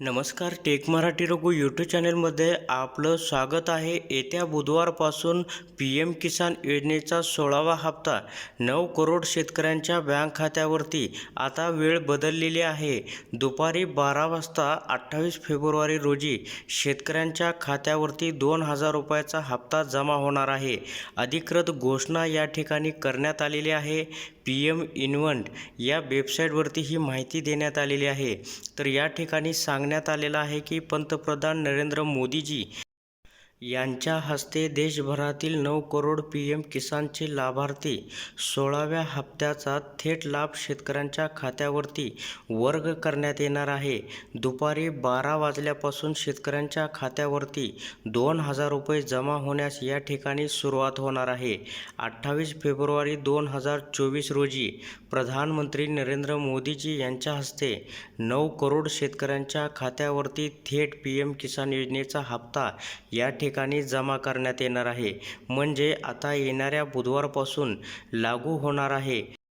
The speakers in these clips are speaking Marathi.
नमस्कार टेक मराठी रघु यूट्यूब चॅनलमध्ये आपलं स्वागत आहे. येत्या बुधवारपासून पी एम किसान योजनेचा सोळावा हप्ता नऊ करोड शेतकऱ्यांच्या बँक खात्यावरती आता वेळ बदललेली आहे. दुपारी बारा वाजता अठ्ठावीस फेब्रुवारी रोजी शेतकऱ्यांच्या खात्यावरती दोन हजार रुपयाचा हप्ता जमा होणार आहे. अधिकृत घोषणा या ठिकाणी करण्यात आलेली आहे. पी एम इन्व्हंट या वेबसाईटवरती ही माहिती देण्यात आलेली आहे. तर या ठिकाणी सांगण्यात आलेलं आहे की पंतप्रधान नरेंद्र मोदीजी यांच्या हस्ते देशभरातील नऊ करोड पी एम किसानचे लाभार्थी सोळाव्या हप्त्याचा थेट लाभ शेतकऱ्यांच्या खात्यावरती वर्ग करण्यात येणार आहे. दुपारी बारा वाजल्यापासून शेतकऱ्यांच्या खात्यावरती दोन हजार रुपये जमा होण्यास या ठिकाणी सुरुवात होणार आहे. अठ्ठावीस फेब्रुवारी दोन हजार चोवीस रोजी प्रधानमंत्री नरेंद्र मोदीजी यांच्या हस्ते नऊ करोड शेतकऱ्यांच्या खात्यावरती थेट पी एम किसान योजनेचा हप्ता या ठिकाणी जमा करण्यात येणार आहे. म्हणजे आता येणाऱ्या बुधवारपासून लागू होणार आहे.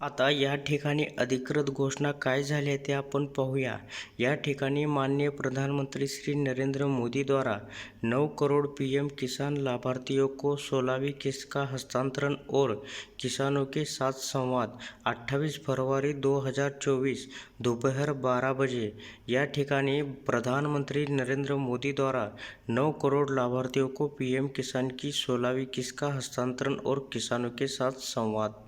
आता या ठिकाणी अधिकृत घोषणा काय झाली आहे ते आपण पाहूया. या ठिकाणी माननीय प्रधानमंत्री श्री नरेंद्र मोदी द्वारा नौ करोड़ पीएम किसान लाभार्थियों को सोलहवीं किस्त का हस्तांतरण और किसानों के साथ संवाद 28 फरवरी 2024 दोपहर 12 बजे. या ठिकाणी प्रधानमंत्री नरेंद्र मोदी द्वारा नौ करोड़ लाभार्थियों को पीएम किसान की सोलहवीं किस्त का हस्तांतरण और किसानों के साथ संवाद।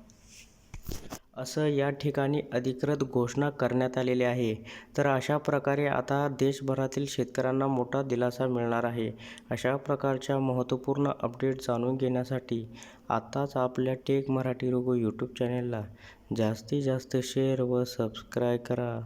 असं या ठिकाणी अधिकृत घोषणा करण्यात आलेली आहे. तर अशा प्रकारे आता देशभरातील शेतकऱ्यांना मोठा दिलासा मिळणार आहे. अशा प्रकारच्या महत्त्वपूर्ण अपडेट जाणून घेण्यासाठी आत्ताच आपल्या टेक मराठी रोगो यूट्यूब चॅनेलला जास्तीत जास्त शेअर व सबस्क्राईब करा.